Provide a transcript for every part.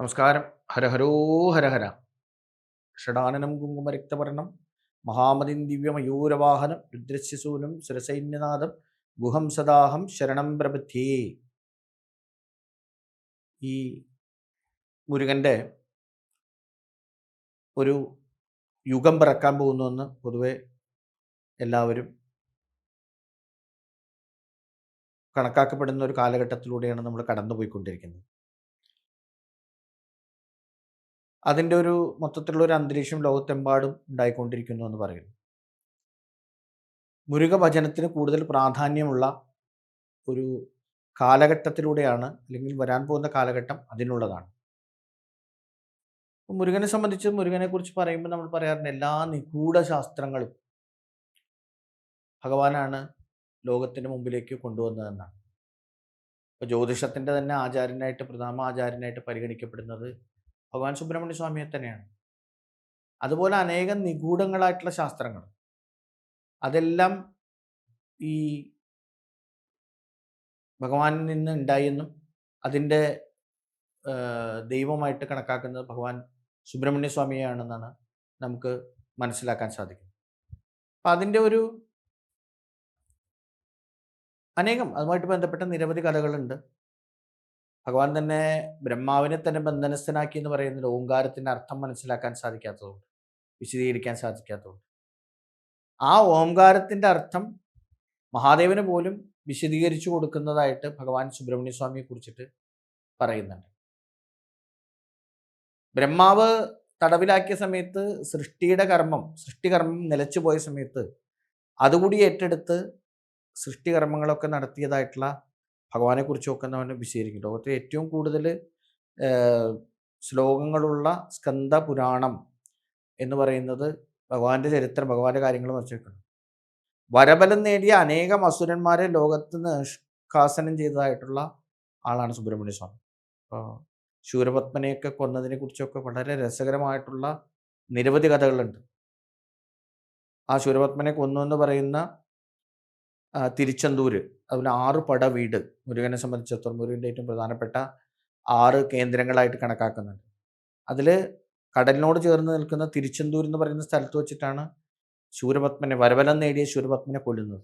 നമസ്കാരം. ഹരഹരോ ഹരഹര ഷടാനനം കുങ്കുമരക്തവർണം മഹാമതിം ദിവ്യമയൂരവാഹനം രുദ്രസ്യസൂനം സുരസൈന്യനാഥം ഗുഹം സദാഹം ശരണം പ്രപദ്ധ്യേ ഈ മുരുകന്റെ ഒരു യുഗം പിറക്കാൻ പോകുന്നുവെന്ന് പൊതുവെ എല്ലാവരും കണക്കാക്കപ്പെടുന്ന ഒരു കാലഘട്ടത്തിലൂടെയാണ് നമ്മൾ കടന്നുപോയിക്കൊണ്ടിരിക്കുന്നത്. അതിന്റെ ഒരു മൊത്തത്തിലുള്ള ഒരു അന്തരീക്ഷം ലോകത്തെമ്പാടും ഉണ്ടായിക്കൊണ്ടിരിക്കുന്നു എന്ന് പറയുന്നു. മുരുക ഭജനത്തിന് കൂടുതൽ പ്രാധാന്യമുള്ള ഒരു കാലഘട്ടത്തിലൂടെയാണ് അല്ലെങ്കിൽ വരാൻ പോകുന്ന കാലഘട്ടം അതിനുള്ളതാണ്. മുരുകനെ സംബന്ധിച്ച് മുരുകനെ കുറിച്ച് പറയുമ്പോൾ നമ്മൾ പറയാറുണ്ട് എല്ലാ നിഗൂഢ ശാസ്ത്രങ്ങളും ഭഗവാനാണ് ലോകത്തിന് മുമ്പിലേക്ക് കൊണ്ടുവന്നതെന്നാണ്. ഇപ്പോൾ ജ്യോതിഷത്തിന്റെ തന്നെ ആചാര്യനായിട്ട് പ്രധാന ആചാര്യനായിട്ട് പരിഗണിക്കപ്പെടുന്നത് ഭഗവാൻ സുബ്രഹ്മണ്യ സ്വാമിയെ തന്നെയാണ്. അതുപോലെ അനേകം നിഗൂഢങ്ങളായിട്ടുള്ള ശാസ്ത്രങ്ങൾ. അതെല്ലാം ഈ ഭഗവാനിൽ നിന്ന് ഉണ്ടായെന്നും അതിന്റെ ദൈവമായിട്ട് കണക്കാക്കുന്നത് ഭഗവാൻ സുബ്രഹ്മണ്യ സ്വാമിയാണെന്നാണ് നമുക്ക് മനസ്സിലാക്കാൻ സാധിക്കും. അപ്പം അതിന്റെ ഒരു അനേകം അതുമായിട്ട് ബന്ധപ്പെട്ട നിരവധി കഥകളുണ്ട്. ഭഗവാൻ തന്നെ ബ്രഹ്മാവിനെ തന്നെ ബന്ധനസ്ഥനാക്കി എന്ന് പറയുന്നത് ഓങ്കാരത്തിന്റെ അർത്ഥം മനസ്സിലാക്കാൻ സാധിക്കാത്തതുകൊണ്ട് വിശദീകരിക്കാൻ സാധിക്കാത്തതുകൊണ്ട്. ആ ഓംകാരത്തിന്റെ അർത്ഥം മഹാദേവന് പോലും വിശദീകരിച്ചു കൊടുക്കുന്നതായിട്ട് ഭഗവാൻ സുബ്രഹ്മണ്യ സ്വാമിയെ കുറിച്ചിട്ട് പറയുന്നുണ്ട്. ബ്രഹ്മാവ് തടവിലാക്കിയ സമയത്ത് സൃഷ്ടിയുടെ കർമ്മം സൃഷ്ടികർമ്മം നിലച്ചുപോയ സമയത്ത് അതുകൂടി ഏറ്റെടുത്ത് സൃഷ്ടികർമ്മങ്ങളൊക്കെ നടത്തിയതായിട്ടുള്ള ഭഗവാനെ കുറിച്ചൊക്കെ നമ്മൾ വിശദീകരിക്കും. ലോകത്തെ ഏറ്റവും കൂടുതൽ ശ്ലോകങ്ങളുള്ള സ്കന്ദ പുരാണം എന്ന് പറയുന്നത് ഭഗവാന്റെ ചരിത്രം ഭഗവാന്റെ കാര്യങ്ങൾ വെച്ചിട്ടുണ്ട് വരബലം നേടിയ അനേകം അസുരന്മാരെ ലോകത്ത് നിഷ്കാസനം ചെയ്തതായിട്ടുള്ള ആളാണ് സുബ്രഹ്മണ്യ സ്വാമി. അപ്പോൾ ശൂരപത്മനെയൊക്കെ കൊന്നതിനെ കുറിച്ചൊക്കെ വളരെ രസകരമായിട്ടുള്ള നിരവധി കഥകളുണ്ട്. ആ ശൂരപത്മനെ കൊന്നു എന്ന് പറയുന്ന തിരുച്ചെന്തൂര്. അതുപോലെ ആറ് പട വീട്. മുരുകനെ സംബന്ധിച്ചിടത്തോളം മുരുകന്റെ ഏറ്റവും പ്രധാനപ്പെട്ട ആറ് കേന്ദ്രങ്ങളായിട്ട് കണക്കാക്കുന്നുണ്ട്. അതിൽ കടലിനോട് ചേർന്ന് നിൽക്കുന്ന തിരുച്ചെന്തൂർ എന്ന് പറയുന്ന സ്ഥലത്ത് വെച്ചിട്ടാണ് ശൂരപത്മനെ വരവലം നേടിയ ശൂരപത്മനെ കൊല്ലുന്നത്.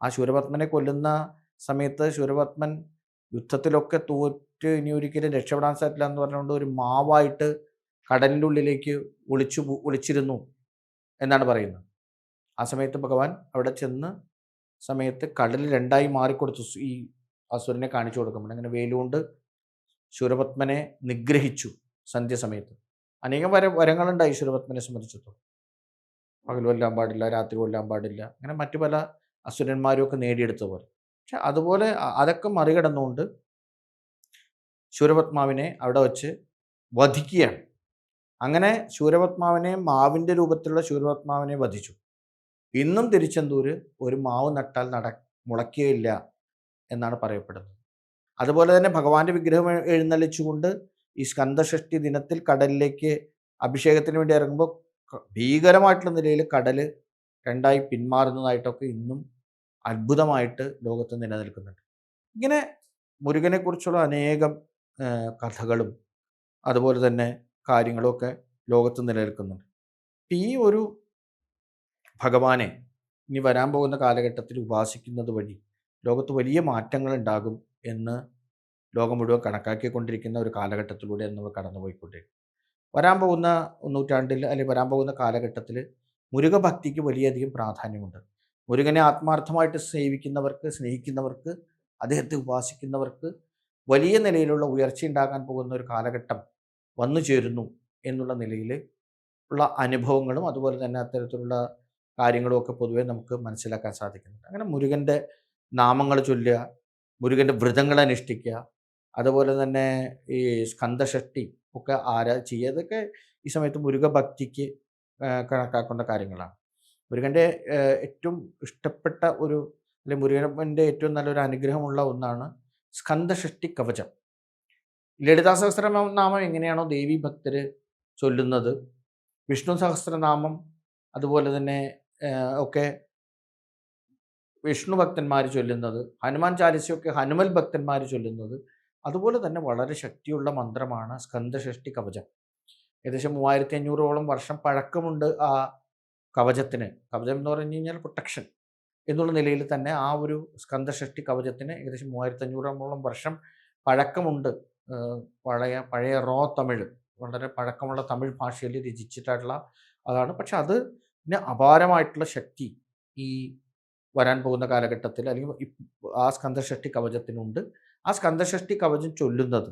ആ ശൂരപത്മനെ കൊല്ലുന്ന സമയത്ത് ശൂരപത്മൻ യുദ്ധത്തിലൊക്കെ തോറ്റ് ഇനി ഒരിക്കലും രക്ഷപ്പെടാൻ സാധിക്കില്ല എന്ന് പറഞ്ഞുകൊണ്ട് ഒരു മാവായിട്ട് കടലിന്റെ ഉള്ളിലേക്ക് ഒളിച്ചു ഒളിച്ചിരുന്നു എന്നാണ് പറയുന്നത്. ആ സമയത്ത് ഭഗവാൻ അവിടെ ചെന്ന് സമയത്ത് കടൽ രണ്ടായി മാറിക്കൊടുത്തു. ഈ അസുരനെ കാണിച്ചു കൊടുക്കുമ്പോൾ. അങ്ങനെ വേലുകൊണ്ട് ശൂരപത്മനെ നിഗ്രഹിച്ചു സന്ധ്യസമയത്ത് അനേകം വര വരങ്ങളുണ്ടായി ശൂരപത്മനെ സംബന്ധിച്ചിടത്തോളം. പകൽ കൊല്ലാൻ പാടില്ല രാത്രി കൊല്ലാൻ പാടില്ല. അങ്ങനെ മറ്റു പല അസുരന്മാരും ഒക്കെ നേടിയെടുത്ത പോലെ. പക്ഷെ അതുപോലെ അതൊക്കെ മറികടന്നുകൊണ്ട് ശൂരപത്മാവിനെ അവിടെ വച്ച് വധിക്കുകയാണ്. അങ്ങനെ ശൂരപത്മാവിനെ മാവിന്റെ രൂപത്തിലുള്ള ശൂരപത്മാവിനെ വധിച്ചു. ഇന്നും തിരുച്ചെന്തൂര് ഒരു മാവ് നട്ടാൽ നട മുളയ്ക്കുകയില്ല എന്നാണ് പറയപ്പെടുന്നത്. അതുപോലെ തന്നെ ഭഗവാന്റെ വിഗ്രഹം എഴുന്നള്ളിച്ചുകൊണ്ട് ഈ സ്കന്ധഷ്ടി ദിനത്തിൽ കടലിലേക്ക് അഭിഷേകത്തിന് വേണ്ടി ഇറങ്ങുമ്പോൾ ഭീകരമായിട്ടുള്ള നിലയിൽ കടൽ രണ്ടായി പിന്മാറുന്നതായിട്ടൊക്കെ ഇന്നും അത്ഭുതമായിട്ട് ലോകത്ത് നിലനിൽക്കുന്നുണ്ട്. ഇങ്ങനെ മുരുകനെക്കുറിച്ചുള്ള അനേകം കഥകളും അതുപോലെ തന്നെ കാര്യങ്ങളൊക്കെ ലോകത്ത് നിലനിൽക്കുന്നുണ്ട്. ഈ ഒരു ഭഗവാനെ ഇനി വരാൻ പോകുന്ന കാലഘട്ടത്തിൽ ഉപാസിക്കുന്നത് വഴി ലോകത്ത് വലിയ മാറ്റങ്ങൾ ഉണ്ടാകും എന്ന് ലോകം മുഴുവൻ കണക്കാക്കിക്കൊണ്ടിരിക്കുന്ന ഒരു കാലഘട്ടത്തിലൂടെ നമ്മൾ കടന്നുപോയിക്കൊണ്ടിരിക്കും. വരാൻ പോകുന്ന നൂറ്റാണ്ടിൽ അല്ലെങ്കിൽ വരാൻ പോകുന്ന കാലഘട്ടത്തിൽ മുരുകഭക്തിക്ക് വലിയധികം പ്രാധാന്യമുണ്ട്. മുരുകനെ ആത്മാർത്ഥമായിട്ട് സേവിക്കുന്നവർക്ക് സ്നേഹിക്കുന്നവർക്ക് അദ്ദേഹത്തെ ഉപാസിക്കുന്നവർക്ക് വലിയ നിലയിലുള്ള ഉയർച്ച ഉണ്ടാകാൻ പോകുന്ന ഒരു കാലഘട്ടം വന്നു ചേരുന്നു എന്നുള്ള നിലയിൽ ഉള്ള അനുഭവങ്ങളും അതുപോലെ തന്നെ അത്തരത്തിലുള്ള കാര്യങ്ങളുമൊക്കെ പൊതുവേ നമുക്ക് മനസ്സിലാക്കാൻ സാധിക്കുന്നുണ്ട്. അങ്ങനെ മുരുകന്റെ നാമങ്ങൾ ചൊല്ലുക മുരുകന്റെ വ്രതങ്ങൾ അനുഷ്ഠിക്കുക അതുപോലെ തന്നെ ഈ സ്കന്ധഷഷ്ടി ഒക്കെ ആരാ ചെയ്യുക ഇതൊക്കെ ഈ സമയത്ത് മുരുക ഭക്തിക്ക് കണക്കാക്കേണ്ട കാര്യങ്ങളാണ്. മുരുകന്റെ ഏറ്റവും ഇഷ്ടപ്പെട്ട ഒരു അല്ലെങ്കിൽ മുരുകന്റെ ഏറ്റവും നല്ലൊരു അനുഗ്രഹമുള്ള ഒന്നാണ് സ്കന്ധഷഷ്ടി കവചം. ലളിതാ സഹസ്രനാമം എങ്ങനെയാണോ ദേവി ഭക്തർ ചൊല്ലുന്നത് വിഷ്ണു സഹസ്രനാമം അതുപോലെ തന്നെ ഒക്കെ വിഷ്ണു ഭക്തന്മാർ ചൊല്ലുന്നത് ഹനുമാൻ ചാലിസയൊക്കെ ഹനുമൽ ഭക്തന്മാർ ചൊല്ലുന്നത് അതുപോലെ തന്നെ വളരെ ശക്തിയുള്ള മന്ത്രമാണ് സ്കന്ധഷഷ്ടി കവചം. ഏകദേശം മൂവായിരത്തി അഞ്ഞൂറോളം വർഷം പഴക്കമുണ്ട് ആ കവചത്തിന്. കവചം എന്ന് പറഞ്ഞു കഴിഞ്ഞാൽ പ്രൊട്ടക്ഷൻ എന്നുള്ള നിലയിൽ തന്നെ ആ ഒരു സ്കന്ധഷഷ്ടി കവചത്തിന് ഏകദേശം മൂവായിരത്തി അഞ്ഞൂറോളം വർഷം പഴക്കമുണ്ട്. പഴയ പഴയ റോ തമിഴ്. വളരെ പഴക്കമുള്ള തമിഴ് ഭാഷയിൽ രചിച്ചിട്ടുള്ള അതാണ്. പക്ഷെ അത് പിന്നെ അപാരമായിട്ടുള്ള ശക്തി ഈ വരാൻ പോകുന്ന കാലഘട്ടത്തിൽ അല്ലെങ്കിൽ ആ സ്കന്ധഷഷ്ടി കവചത്തിനുണ്ട്. ആ സ്കന്ധഷഷ്ടി കവചം ചൊല്ലുന്നത്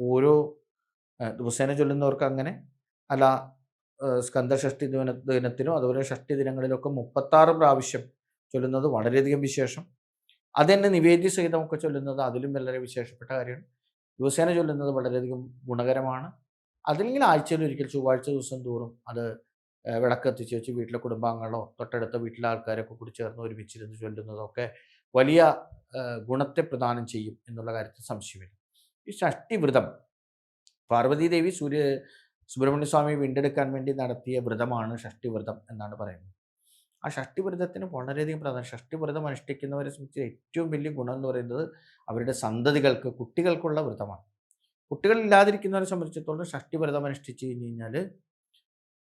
ഓരോ ദിവസേന ചൊല്ലുന്നവർക്ക് അങ്ങനെ അല്ല ഏഹ് സ്കന്ദഷഷ്ടി ദിന ദിനത്തിനും അതുപോലെ ഷഷ്ടി ദിനങ്ങളിലൊക്കെ മുപ്പത്താറ് പ്രാവശ്യം ചൊല്ലുന്നത് വളരെയധികം വിശേഷം. അത് തന്നെ നിവേദ്യ സഹിതമൊക്കെ ചൊല്ലുന്നത് അതിലും വളരെ വിശേഷപ്പെട്ട കാര്യമാണ്. ദിവസേന ചൊല്ലുന്നത് വളരെയധികം ഗുണകരമാണ്. അതില്ലെങ്കിൽ ആഴ്ചയിൽ ഒരിക്കൽ ചൊവ്വാഴ്ച ദിവസം തോറും അത് വിളക്കെത്തിച്ച് വെച്ച് വീട്ടിലെ കുടുംബാംഗങ്ങളോ തൊട്ടടുത്ത വീട്ടിലെ ആൾക്കാരൊക്കെ കൂടി ചേർന്ന് ഒരുമിച്ചിരുന്ന് ചൊല്ലുന്നതൊക്കെ വലിയ ഗുണത്തെ പ്രദാനം ചെയ്യും എന്നുള്ള കാര്യത്തിൽ സംശയമില്ല. ഈ ഷഷ്ടിവ്രതം പാർവതീദേവി സൂര്യ സുബ്രഹ്മണ്യ സ്വാമി വീണ്ടെടുക്കാൻ വേണ്ടി നടത്തിയ വ്രതമാണ് ഷഷ്ടിവ്രതം എന്നാണ് പറയുന്നത്. ആ ഷഷ്ടിവ്രതത്തിന് വളരെയധികം പ്രാധാന്യം ഷഷ്ടിവ്രതം അനുഷ്ഠിക്കുന്നവരെ സംബന്ധിച്ച് ഏറ്റവും വലിയ ഗുണം എന്ന് പറയുന്നത് അവരുടെ സന്തതികൾക്ക് കുട്ടികൾക്കുള്ള വ്രതമാണ്. കുട്ടികളില്ലാതിരിക്കുന്നവരെ സംബന്ധിച്ചിടത്തോളം ഷഷ്ടിവ്രതം അനുഷ്ഠിച്ചു കഴിഞ്ഞ് കഴിഞ്ഞാൽ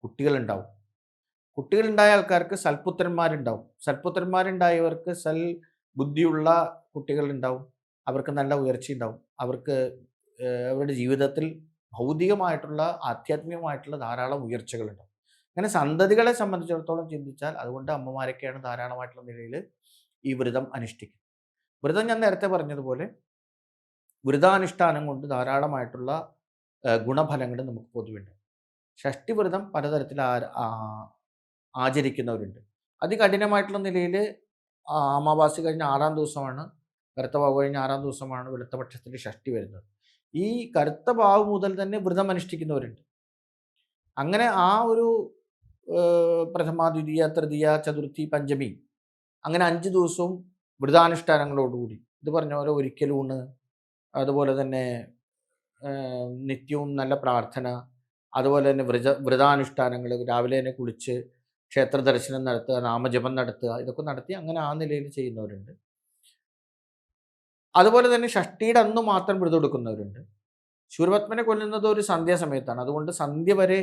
കുട്ടികളുണ്ടാവും. കുട്ടികളുണ്ടായ ആൾക്കാർക്ക് സൽപുത്രന്മാരുണ്ടാവും. സൽപുത്രന്മാരുണ്ടായവർക്ക് സൽ ബുദ്ധിയുള്ള കുട്ടികളുണ്ടാവും. അവർക്ക് നല്ല ഉയർച്ചയുണ്ടാവും. അവർക്ക് അവരുടെ ജീവിതത്തിൽ ഭൗതികമായിട്ടുള്ള ആധ്യാത്മികമായിട്ടുള്ള ധാരാളം ഉയർച്ചകളുണ്ടാവും. അങ്ങനെ സന്തതികളെ സംബന്ധിച്ചിടത്തോളം ചിന്തിച്ചാൽ അതുകൊണ്ട് അമ്മമാരൊക്കെയാണ് ധാരാളമായിട്ടുള്ള നിലയിൽ ഈ വ്രതം അനുഷ്ഠിക്കുന്നത്. വ്രതം ഞാൻ നേരത്തെ പറഞ്ഞതുപോലെ വ്രതാനുഷ്ഠാനം കൊണ്ട് ധാരാളമായിട്ടുള്ള ഗുണഫലങ്ങൾ നമുക്ക് പൊതുവുണ്ട്. ഷഷ്ടിവ്രതം പലതരത്തിൽ ആചരിക്കുന്നവരുണ്ട്. അതികഠിനമായിട്ടുള്ള നിലയിൽ അമാവാസി കഴിഞ്ഞ ആറാം ദിവസമാണ് കറുത്ത ഭാവ് കഴിഞ്ഞ ആറാം ദിവസമാണ് വെളുത്ത ഷഷ്ടി വരുന്നത്. ഈ കറുത്ത ഭാവ് മുതൽ തന്നെ വ്രതം അനുഷ്ഠിക്കുന്നവരുണ്ട്. അങ്ങനെ ആ ഒരു പ്രഥമ ദ്വിതീയ തൃതീയ ചതുർത്ഥി പഞ്ചമി അങ്ങനെ അഞ്ച് ദിവസവും വ്രതാനുഷ്ഠാനങ്ങളോടുകൂടി. ഇത് പറഞ്ഞ പോലെ ഒരിക്കലൂണ് അതുപോലെ തന്നെ നിത്യവും നല്ല പ്രാർത്ഥന അതുപോലെ തന്നെ വ്രത വ്രതാനുഷ്ഠാനങ്ങൾ രാവിലെ തന്നെ കുളിച്ച് ക്ഷേത്ര ദർശനം നടത്തുക നാമജപം നടത്തുക ഇതൊക്കെ നടത്തി അങ്ങനെ ആ നിലയിൽ ചെയ്യുന്നവരുണ്ട്. അതുപോലെ തന്നെ ഷഷ്ടിയുടെ അന്ന് മാത്രം വ്രതം എടുക്കുന്നവരുണ്ട്. ശൂരപത്മനെ കൊല്ലുന്നത് ഒരു സന്ധ്യാസമയത്താണ്. അതുകൊണ്ട് സന്ധ്യ വരെ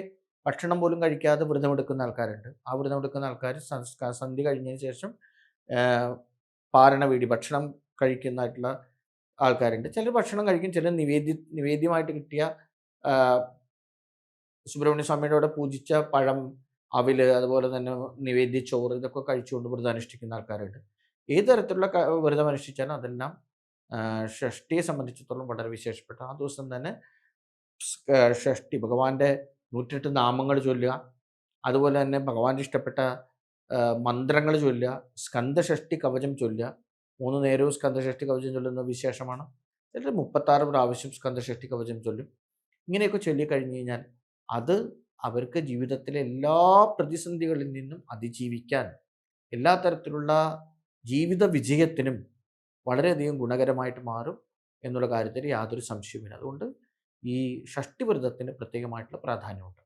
ഭക്ഷണം പോലും കഴിക്കാതെ വ്രതം എടുക്കുന്ന ആൾക്കാരുണ്ട്. ആ വ്രതം എടുക്കുന്ന ആൾക്കാർ സന്ധ്യ കഴിഞ്ഞതിന് ശേഷം പാരണ വീടി ഭക്ഷണം കഴിക്കുന്നതായിട്ടുള്ള ആൾക്കാരുണ്ട്. ചിലർ ഭക്ഷണം കഴിക്കും ചിലർ നിവേദ്യ നിവേദ്യമായിട്ട് കിട്ടിയ സുബ്രഹ്മണ്യ സ്വാമിയുടെ പൂജിച്ച പഴം അവിൽ അതുപോലെ തന്നെ നിവേദ്യ ചോറ് ഇതൊക്കെ കഴിച്ചുകൊണ്ട് വ്രതം അനുഷ്ഠിക്കുന്ന ആൾക്കാരുണ്ട്. ഏത് തരത്തിലുള്ള വ്രതം അനുഷ്ഠിച്ചാലും അതെല്ലാം ഷഷ്ടിയെ സംബന്ധിച്ചിടത്തോളം വളരെ വിശേഷപ്പെട്ട. ആ ദിവസം തന്നെ ഷഷ്ടി ഭഗവാന്റെ നൂറ്റെട്ട് നാമങ്ങൾ ചൊല്ലുക. അതുപോലെ തന്നെ ഭഗവാന്റെ ഇഷ്ടപ്പെട്ട മന്ത്രങ്ങൾ ചൊല്ലുക. സ്കന്ധഷ്ടി കവചം ചൊല്ലുക. മൂന്ന് നേരവും സ്കന്ധഷ്ടി കവചം ചൊല്ലുന്ന വിശേഷമാണ്. ചിലർ മുപ്പത്താറ് പ്രാവശ്യം സ്കന്ധഷ്ടി കവചം ചൊല്ലും. ഇങ്ങനെയൊക്കെ ചൊല്ലി കഴിഞ്ഞ് കഴിഞ്ഞാൽ അത് അവർക്ക് ജീവിതത്തിലെ എല്ലാ പ്രതിസന്ധികളിൽ നിന്നും അതിജീവിക്കാൻ എല്ലാ തരത്തിലുള്ള ജീവിത വിജയത്തിനും വളരെയധികം ഗുണകരമായിട്ട് മാറും എന്നുള്ള കാര്യത്തിൽ യാതൊരു സംശയവുമില്ല. അതുകൊണ്ട് ഈ ഷഷ്ടിവ്രതത്തിന് പ്രത്യേകമായിട്ടുള്ള പ്രാധാന്യമുണ്ട്.